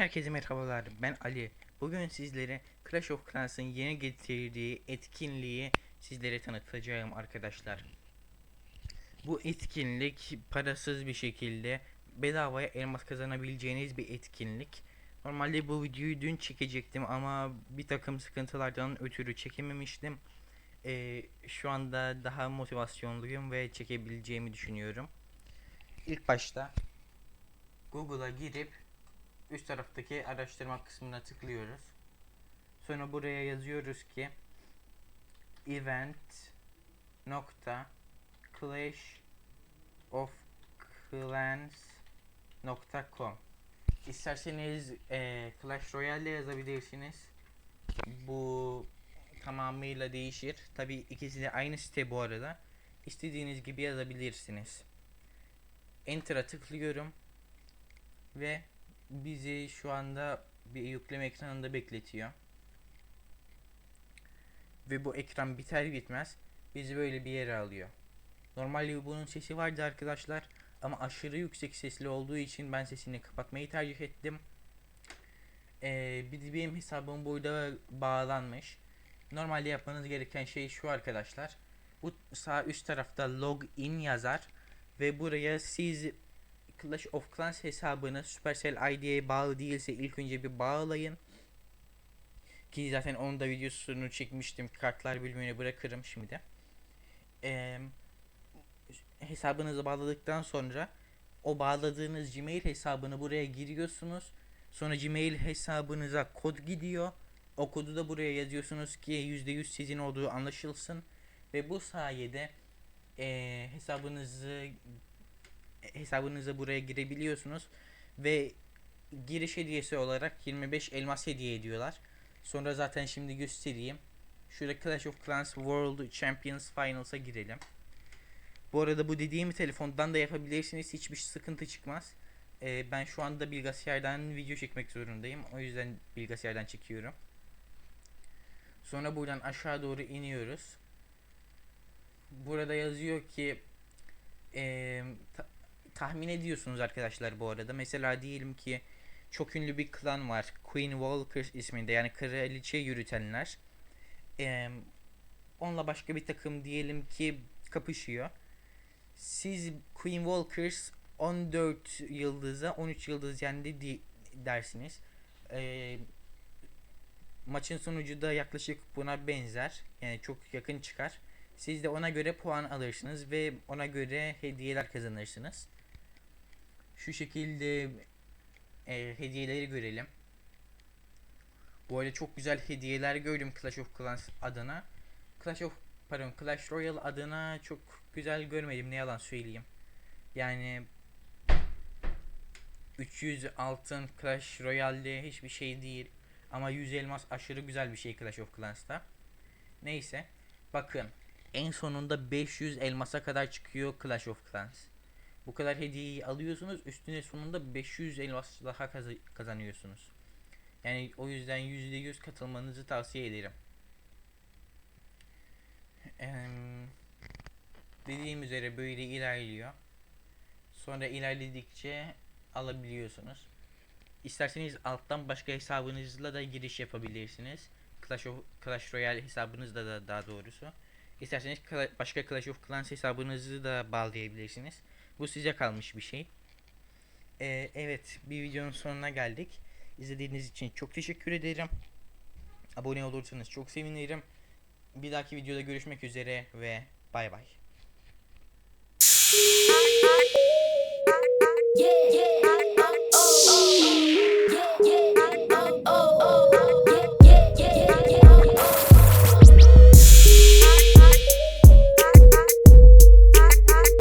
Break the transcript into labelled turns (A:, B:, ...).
A: Herkese merhabalar ben Ali. Bugün sizlere Clash of Clans'ın yeni getirdiği etkinliği sizlere tanıtacağım arkadaşlar. Bu etkinlik parasız bir şekilde bedavaya elmas kazanabileceğiniz bir etkinlik. Normalde bu videoyu dün çekecektim ama bir takım sıkıntılardan ötürü çekememiştim. Ee, şu anda daha motivasyonluyum ve çekebileceğimi düşünüyorum. İlk başta Google'a girip üst taraftaki araştırma kısmına tıklıyoruz. Sonra buraya yazıyoruz ki event nokta clash of clans nokta com İsterseniz eee Clash Royale yazabilirsiniz. Bu tamamıyla değişir. Tabi ikisi de aynı site bu arada. İstediğiniz gibi yazabilirsiniz. Enter'a tıklıyorum ve bizi şu anda bir yükleme ekranında bekletiyor. Ve bu ekran biter bitmez bizi böyle bir yere alıyor. Normalde bunun sesi vardı arkadaşlar ama aşırı yüksek sesli olduğu için ben sesini kapatmayı tercih ettim. Ee, benim hesabım burada bağlanmış. Normalde yapmanız gereken şey şu arkadaşlar. Bu sağ üst tarafta login yazar ve buraya siz Clash of Clans hesabını Supercell ID'ye bağlı değilse ilk önce bir bağlayın. Ki zaten onun da videosunu çekmiştim. Kartlar bölümüne bırakırım şimdi. Ee, hesabınızı bağladıktan sonra o bağladığınız Gmail hesabını buraya giriyorsunuz. Sonra Gmail hesabınıza kod gidiyor. O kodu da buraya yazıyorsunuz ki %100 sizin olduğu anlaşılsın. Ve bu sayede e, hesabınızı hesabınıza buraya girebiliyorsunuz ve giriş hediyesi olarak 25 elmas hediye ediyorlar. Sonra zaten şimdi göstereyim. Şurada Clash of Clans World Champions Finals'a girelim. Bu arada bu dediğim telefondan da yapabilirsiniz. Hiçbir sıkıntı çıkmaz. Ee, ben şu anda bilgisayardan video çekmek zorundayım. O yüzden bilgisayardan çekiyorum. Sonra buradan aşağı doğru iniyoruz. Burada yazıyor ki ta- tahmin ediyorsunuz arkadaşlar bu arada. Mesela diyelim ki çok ünlü bir klan var. Queen Walker isminde yani kraliçe yürütenler. Eee, onunla başka bir takım diyelim ki kapışıyor. Siz Queen Walkers 14 yıldıza 13 yıldız yendi di- dersiniz. Eee, maçın sonucu da yaklaşık buna benzer. Yani çok yakın çıkar. Siz de ona göre puan alırsınız ve ona göre hediyeler kazanırsınız. Şu şekilde e, hediyeleri görelim. Bu arada çok güzel hediyeler gördüm Clash of Clans adına. Clash of pardon Clash Royale adına çok güzel görmedim ne yalan söyleyeyim. Yani 300 altın Clash Royale'de hiçbir şey değil. Ama 100 elmas aşırı güzel bir şey Clash of Clans'ta. Neyse. Bakın. En sonunda 500 elmasa kadar çıkıyor Clash of Clans. Bu kadar hediyeyi alıyorsunuz. Üstüne sonunda 500 elmas daha kaz- kazanıyorsunuz. Yani o yüzden %100 katılmanızı tavsiye ederim. Em, dediğim üzere böyle ilerliyor. Sonra ilerledikçe alabiliyorsunuz. İsterseniz alttan başka hesabınızla da giriş yapabilirsiniz. Clash of Clash Royale hesabınızda da daha doğrusu. İsterseniz başka Clash of Clans hesabınızı da bağlayabilirsiniz. Bu size kalmış bir şey. Ee, evet bir videonun sonuna geldik. İzlediğiniz için çok teşekkür ederim. Abone olursanız çok sevinirim. Bir dahaki videoda görüşmek üzere ve bay bay. Yeah, yeah.